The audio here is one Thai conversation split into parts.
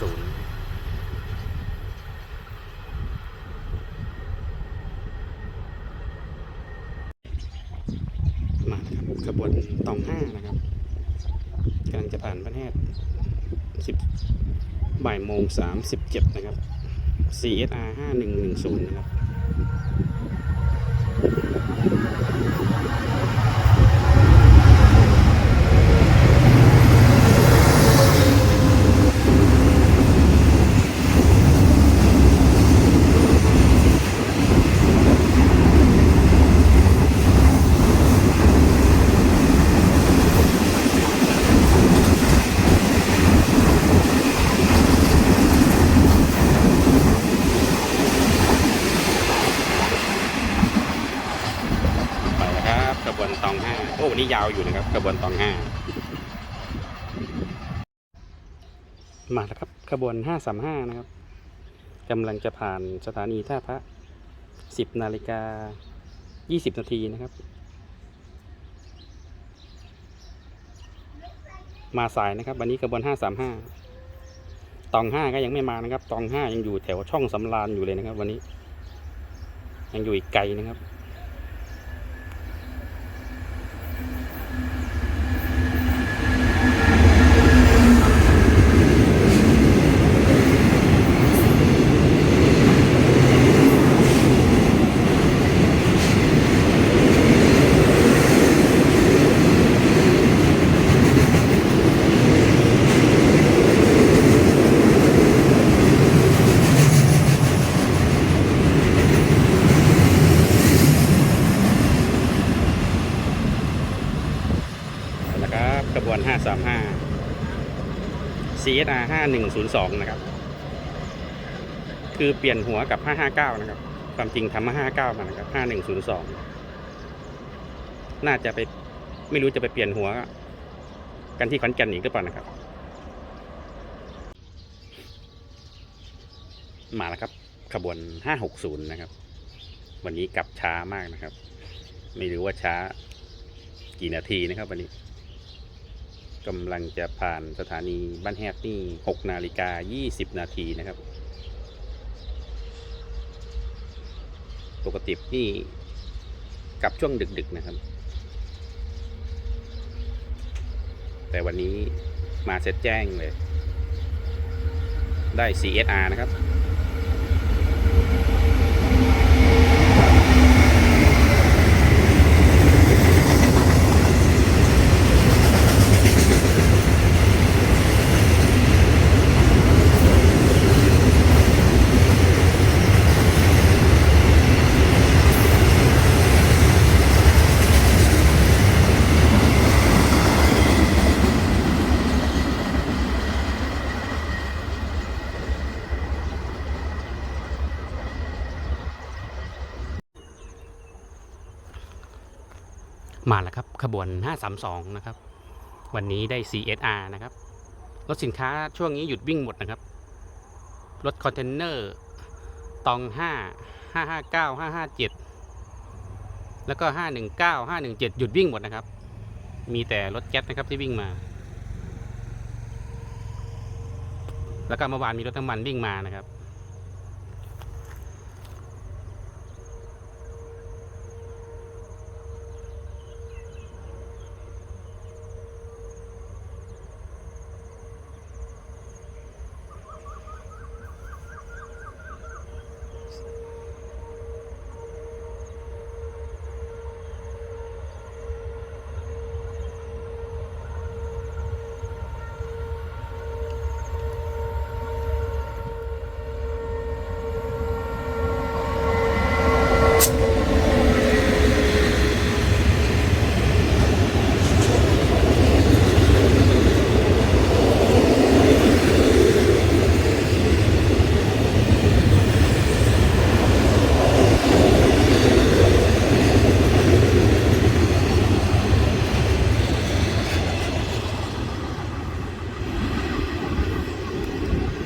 บวน560มาครับขบวนตองห้านะครับกำลังจะผ่านประเทศสิบบ่ายโมงสามสิบเจ็ดนะครับ CSR ห้าหนึ่งหนึ่งศูนย์นะครับ ไปแล้วครับขบวนตองห้าโอ้ วันนี้ยาวอยู่นะครับขบวนตองห้ามาแล้วครับขบวนห้าสามห้านะครับกำลังจะผ่านสถานีท่าพระสิบนาฬิกายี่สิบนาทีนะครับ มาสายนะครับ วันนี้ขบวนห้าสามห้าตองห้าก็ยังไม่มานะครับ ตองห้ายังอยู่แถวช่องสำรานอยู่เลยนะครับ วันนี้ ยังอยู่อีกไกลนะครับนะครับกระบวน 535 CSR 5102 นะครับ คือเปลี่ยนหัวกับ 559 นะครับ ความจริงทำมา59 มานะครับ 5102 น่าจะไปไม่รู้จะไปเปลี่ยนหัว กันที่ขอนแก่นอีกหรือเปล่านะครับ มาแล้วครับ ขบวน 560 นะครับ วันนี้กลับช้ามากนะครับ ไม่รู้ว่าช้ากี่นาทีนะครับวันนี้ กำลังจะผ่านสถานีบ้านแฮดนี่6นาฬิกา 20 นาทีนะครับ ปกตินี่กลับช่วงดึกๆนะครับ แต่วันนี้มาเซ็ตแจ้งเลย ได้ CSR นะครับ มาแล้วครับขบวน 532 นะครับ วันนี้ได้ CSR นะครับ รถสินค้าช่วงนี้หยุดวิ่งหมดนะครับ รถคอนเทนเนอร์ ตอง 5 559 557 แล้วก็ 519 517 หยุดวิ่งหมดนะครับ มีแต่รถแก๊สนะครับที่วิ่งมา แล้วก็เมื่อวานมีรถน้ำมันวิ่งมานะครับ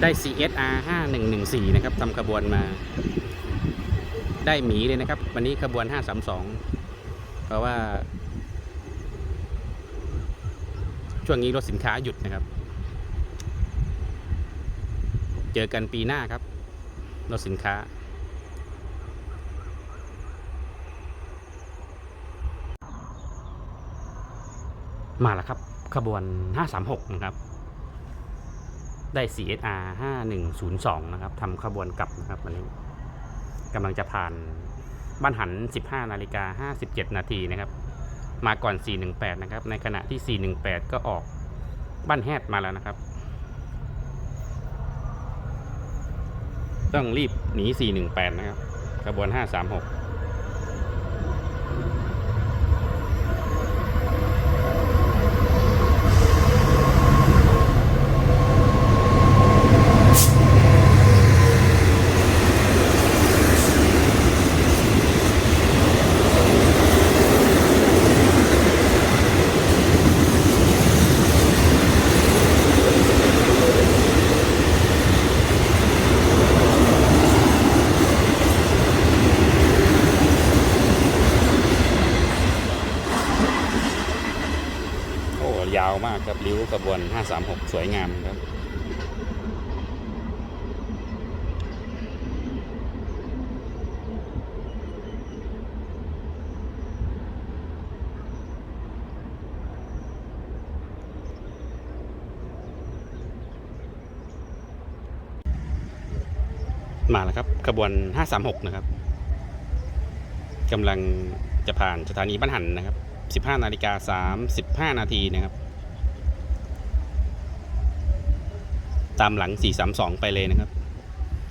ได้ CSR 5114 นะครับทำขบวนมา ได้หมีเลยนะครับ วันนี้ขบวน 532 เพราะว่า ช่วงนี้รถสินค้าหยุดนะครับ เจอกันปีหน้าครับ รถสินค้ามาแล้วครับ ขบวน 536 นะครับ ได้ CSR 5102 นะครับทำขบวนกลับนะครับวันนี้กำลังจะผ่านบ้านหัน 15 นาฬิกา 57 นาทีนะครับ มาก่อน 418 นะครับ ในขณะที่ 418 ก็ออกบ้านแฮดมาแล้วนะครับ ต้องรีบหนี 418 นะครับขบวน 536 ยาวมากครับริ้วขบวน 536 สวยงามครับมาแล้วครับขบวน 536 นะครับกำลังจะผ่านสถานีบ้านหันนะครับ 15 นาฬิกา 35 นาทีนะครับ ตามหลัง 432 ไปเลยนะครับ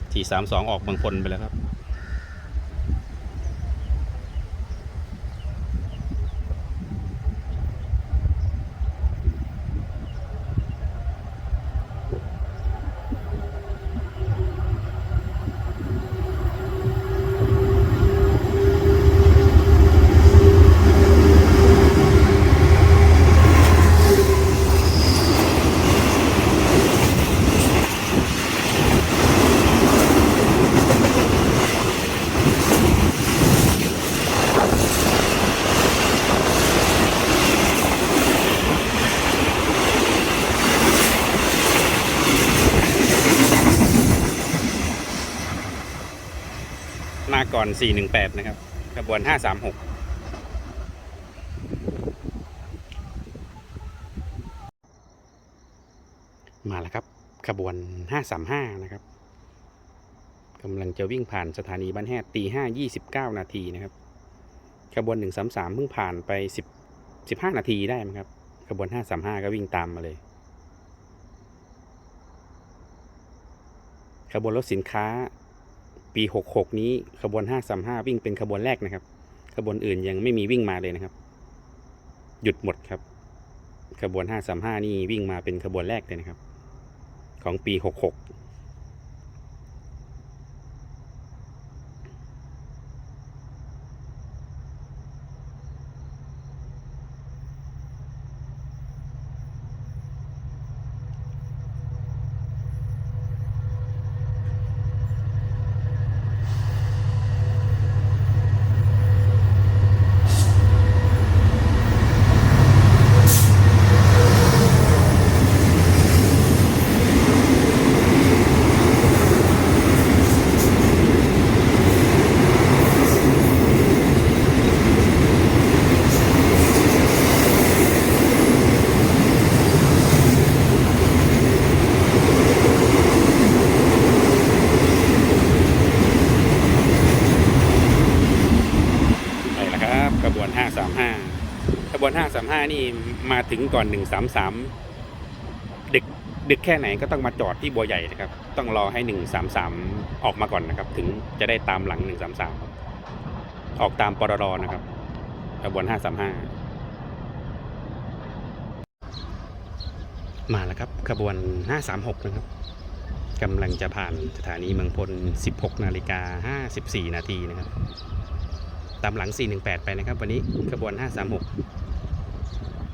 432 ออกบางพลไปแล้วครับ มาก่อน418 นะครับขบวน 536มาแล้วครับ ขบวน 535 นะครับกำลังจะวิ่งผ่านสถานีบ้านแฮดตี5 29นาทีนะครับ ขบวน 133 เพิ่งผ่านไป 10 15 นาทีได้มั้งครับ ขบวน 535 ก็วิ่งตามมาเลย ขบวนรถสินค้า ปี 66 นี้ขบวน 535 วิ่งเป็นขบวนแรกนะครับ ขบวนอื่นยังไม่มีวิ่งมาเลยนะครับ หยุดหมดครับ ขบวน 535 นี่วิ่งมาเป็นขบวนแรกเลยนะครับ ของปี 66 ไปแล้วครับขบวน 535 ข บวน 535 นี่มาถึงก่อน 133 ดึกดึกแค่ไหนก็ต้องมาจอดที่บัวใหญ่นะครับ ต้องรอให้ 133 ออกมาก่อนนะครับ ถึงจะได้ตามหลัง 133 ออกตามปรรนะครับขบวน 535 มาแล้วครับขบวน 536 นะครับกำลังจะผ่านสถานีเมืองพล 16 นาฬิกา 54 นาทีนะครับ ตามหลัง 418 ไปนะครับ วันนี้ขบวน 536